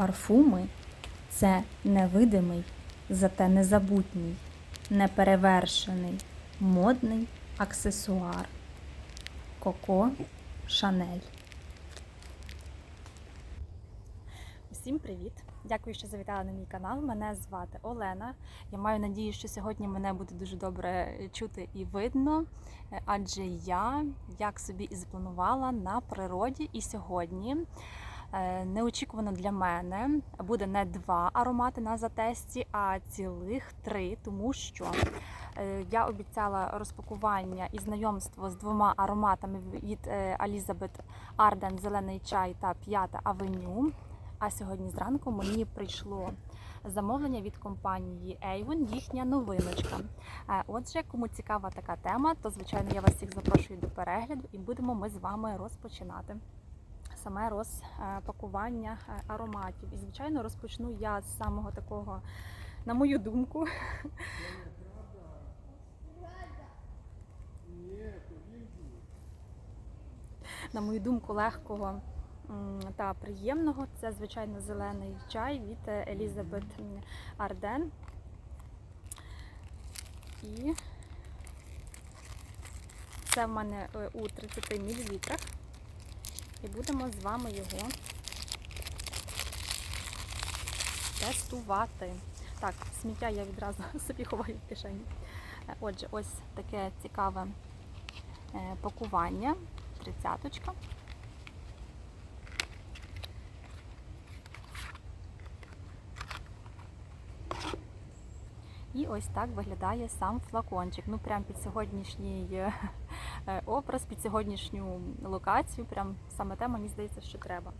Парфуми це невидимий, зате незабутній, неперевершений, модний аксесуар. Коко Шанель. Усім привіт! Дякую, що завітали на мій канал. Мене звати Олена. Я маю надію, що сьогодні мене буде дуже добре чути і видно, е, адже я, як собі і запланувала, на природі. І сьогодні неочікувано для мене буде не два аромати на затесті, а цілих три, тому що е, я обіцяла розпакування і знайомство з двома ароматами від е, Елізабет Арден Зелений чай та П'ята Авеню. А сьогодні зранку мені прийшло замовлення від компанії Avon, їхня новиночка. Е, Отже, кому цікава така тема, то звичайно я вас всіх запрошую до перегляду і будемо ми з вами розпочинати саме розпакування е, ароматів. І звичайно розпочну я з самого такого, на мою думку, на мою думку, легкого та приємного. Це, звичайно, зелений чай від е, Елізабет Арден. І це в мене е, у 30 мл. І будемо з вами його тестувати. Так, сміття я відразу собі ховаю в кишені. Е, Отже, ось таке цікаве е, пакування. Тридцяточка. І ось так виглядає сам флакончик. Ну, прям під сьогоднішній е, образ, під сьогоднішню локацію. Прям саме те, мені здається, що треба.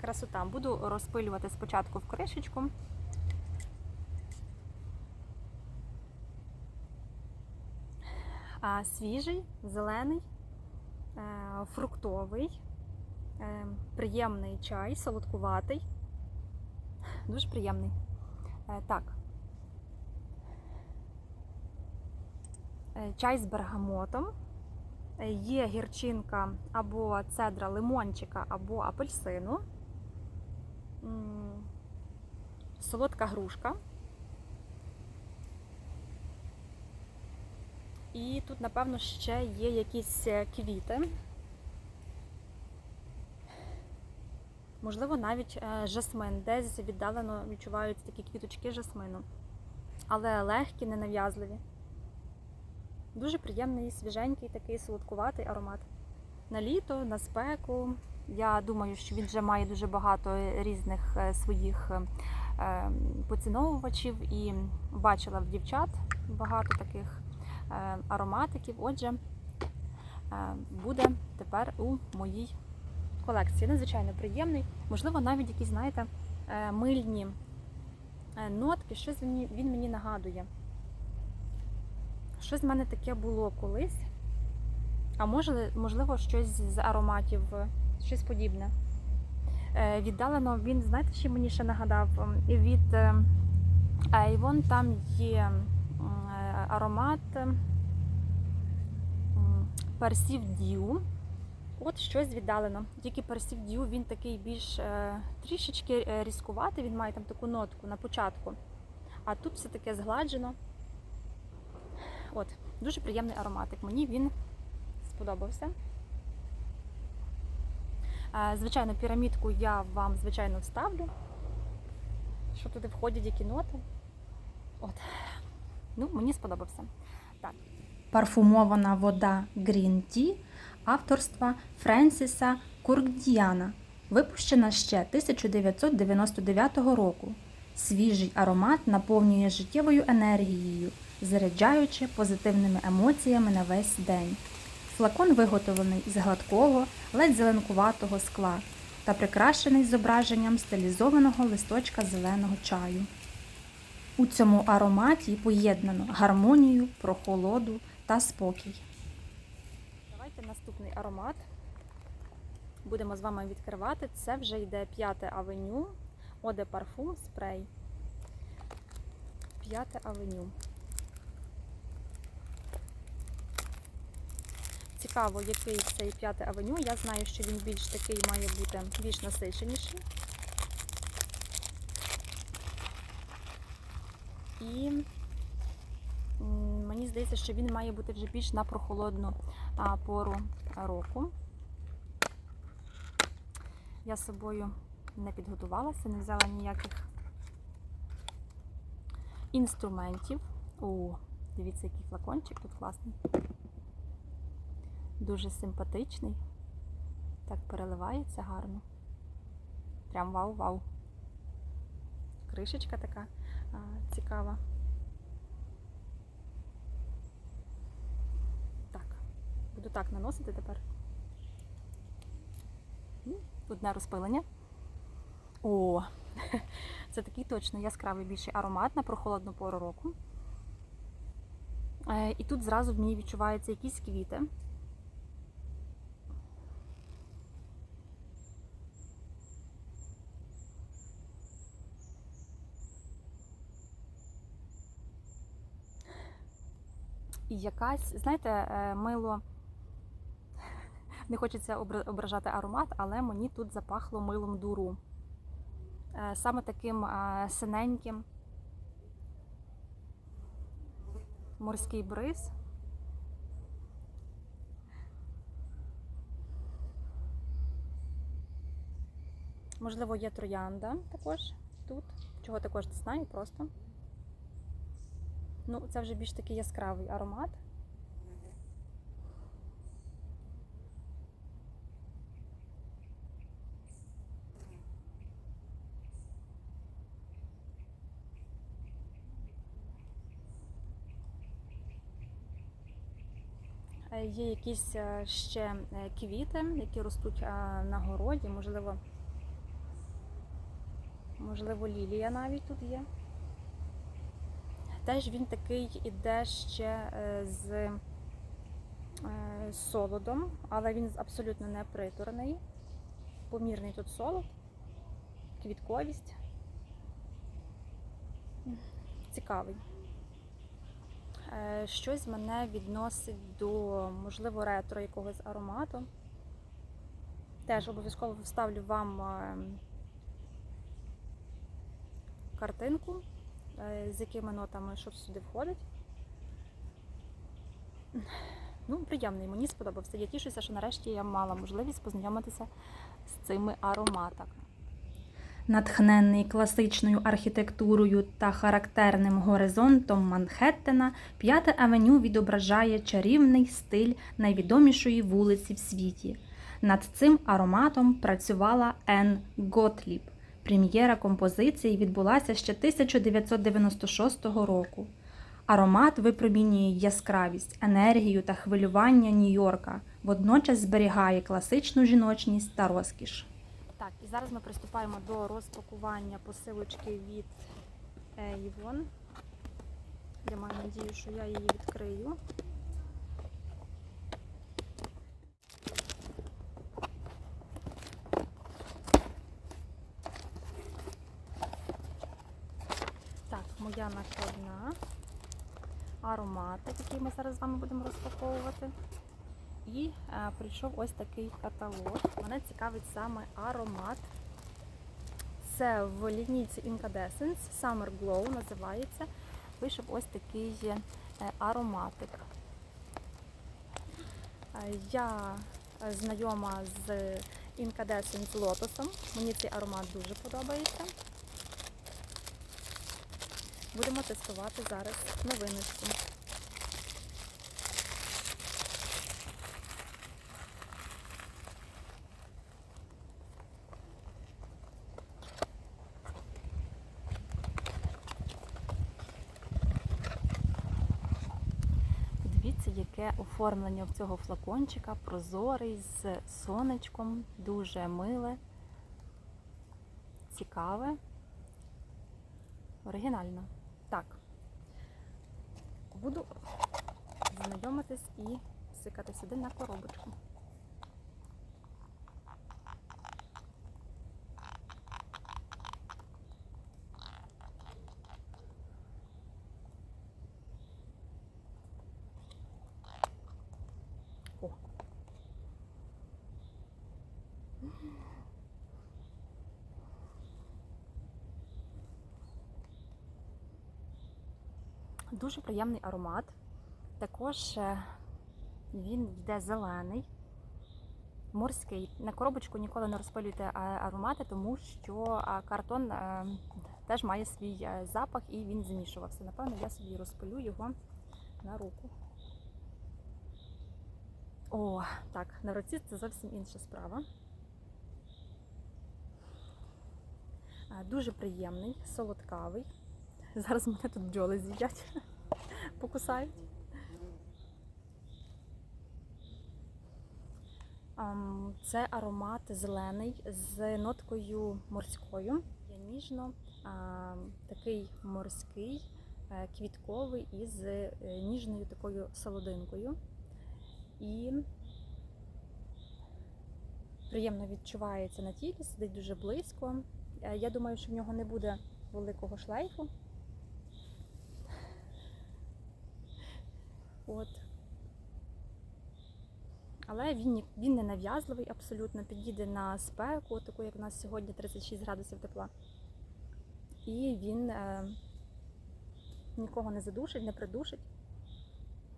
Красота. Буду розпилювати спочатку в кришечку. Свіжий, зелений, е, фруктовий, е, приємний чай, солодкуватий. Дуже приємний. Е, Так. Чай з бергамотом. Е, Є гірчинка або цедра лимончика, або апельсину. Солодка грушка. І тут, напевно, ще є якісь е, квіти. Можливо, навіть е, жасмин. Десь віддалено відчуваються такі квіточки жасмину. Але легкі, ненав'язливі. Дуже приємний, свіженький, такий солодкуватий аромат. На літо, на спеку. Я думаю, що він вже має дуже багато різних е, своїх е, е, поціновувачів і бачила в дівчат багато таких е, ароматиків. Отже, буде тепер у моїй колекції. Надзвичайно приємний. Можливо, навіть якісь, знаєте, мильні нотки, щось він мені нагадує. Щось в мене таке було колись. А може, можливо, щось з ароматів, е, щось подібне. Е, Віддалено він, знаєте, що мені ще нагадав? М, Від е, Avon там є е, аромат Dew. От щось віддалено. Тільки Dew, він такий більш е, трішечки е, різкуватий, він має там таку нотку на початку. А тут все таке згладжено. От, дуже приємний ароматик. Мені він сподобався. Звичайно, пірамідку я вам, звичайно, вставлю. Що туди входять, які ноти. От. Ну, мені сподобався. Так. Парфумована вода Green Tea авторства Френсіса Куркдіяна, випущена ще 1999 року. Свіжий аромат наповнює життєвою енергією, заряджаючи позитивними емоціями на весь день. Флакон виготовлений з гладкого, ледь зеленкуватого скла та прикрашений зображенням стилізованого листочка зеленого чаю. У цьому ароматі поєднано гармонію, прохолоду та спокій. Давайте наступний аромат. Будемо з вами відкривати. Це вже йде п'яте авеню, Оде парфум спрей. П'яте авеню. Цікаво, який цей п'ятий авеню. Я знаю, що він більш такий має бути більш насиченіший. І мені здається, що він має бути вже більш на прохолодну пору року. Я з собою не підготувалася, не взяла ніяких інструментів. О, дивіться, який флакончик тут класний. Дуже симпатичний. Так переливається гарно. Прям вау-вау. Кришечка така а, цікава. Так, буду так наносити тепер. Одне розпилення. О, це такий точно яскравий більший аромат на прохолодну пору року. Е, І тут зразу в ній відчуваються якісь квіти. І якась, знаєте, е, мило. Не хочеться ображати аромат, але мені тут запахло милом дуру. Е, Саме таким е, синеньким морський бриз. Можливо, є троянда також тут. Чого також не знаю, просто. Ну, це вже більш такий яскравий аромат. Е, Є якісь е, ще е, квіти, які ростуть на городі, можливо, можливо, лілія навіть тут є. Теж він такий іде ще е, з е, солодом, але він абсолютно не приторний. Помірний тут солод, квітковість. Цікавий. Е, Щось мене відносить до, можливо, ретро якогось аромату. Теж обов'язково вставлю вам е, картинку, з якими нотами що сюди входить. Ну, приємний, мені сподобався. Я тішуся, що нарешті я мала можливість познайомитися з цими ароматами. Натхнений класичною архітектурою та характерним горизонтом Манхеттена, П'ята авеню відображає чарівний стиль найвідомішої вулиці в світі. Над цим ароматом працювала Енн Готліб. Прем'єра композиції відбулася ще 1996 року. Аромат випромінює яскравість, енергію та хвилювання Нью-Йорка, водночас зберігає класичну жіночність та розкіш. Так, і зараз ми приступаємо до розпакування посилочки від Avon. Я маю надію, що я її відкрию. Ароматик, який ми зараз з вами будемо розпаковувати. І е, прийшов ось такий каталог. Мене цікавить саме аромат. Це в лінійці Incandescence Summer Glow називається. Вийшов ось такий е, ароматик. Е, Я знайома з Incandescence лотосом. Мені цей аромат дуже подобається. Будемо тестувати зараз новиночку. Яке оформлення в цього флакончика, прозорий з сонечком, дуже миле, цікаве, оригінально. Так, буду знайомитись і сикати сюди на коробочку. О. Дуже приємний аромат. Також е, він йде зелений, морський. На коробочку ніколи не розпилюйте е, аромати, тому що е, картон теж має свій запах і він змішувався. Напевно, я собі розпилю його на руку. О, так, на руці це зовсім інша справа. Е, Дуже приємний, солодкавий. Зараз мене тут бджоли з'їдять, покусають. Це аромат зелений з ноткою морською. Ніжно, такий морський, е, квітковий із е, ніжною такою солодинкою. І приємно відчувається на тілі, сидить дуже близько. Е, Я думаю, що в нього не буде великого шлейфу. От. Але він, він не нав'язливий абсолютно, підійде на спеку, таку як у нас сьогодні 36 градусів тепла. І він е, нікого не задушить, не придушить.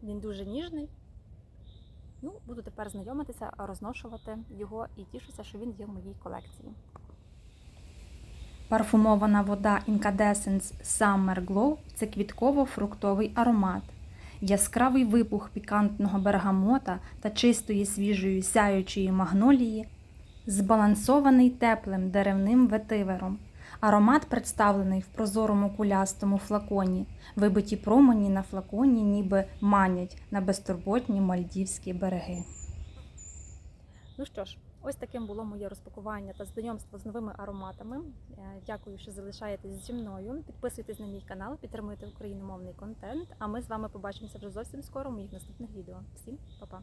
Він дуже ніжний. Буду тепер знайомитися, розношувати його і тішуся, що він є в моїй колекції. Парфумована вода Incandescence Summer Glow це квітково-фруктовий аромат. Яскравий вибух пікантного бергамота та чистої свіжої сяючої магнолії, збалансований теплим деревним ветивером. Аромат представлений в прозорому кулястому флаконі. Вибиті промені на флаконі ніби манять на безтурботні мальдівські береги. Ну що ж, ось таким було моє розпакування та знайомство з новими ароматами. Е, Дякую, що залишаєтесь зі мною. Підписуйтесь на мій канал, підтримуйте україномовний контент. А ми з вами побачимося вже зовсім скоро в моїх наступних відео. Всім па-па!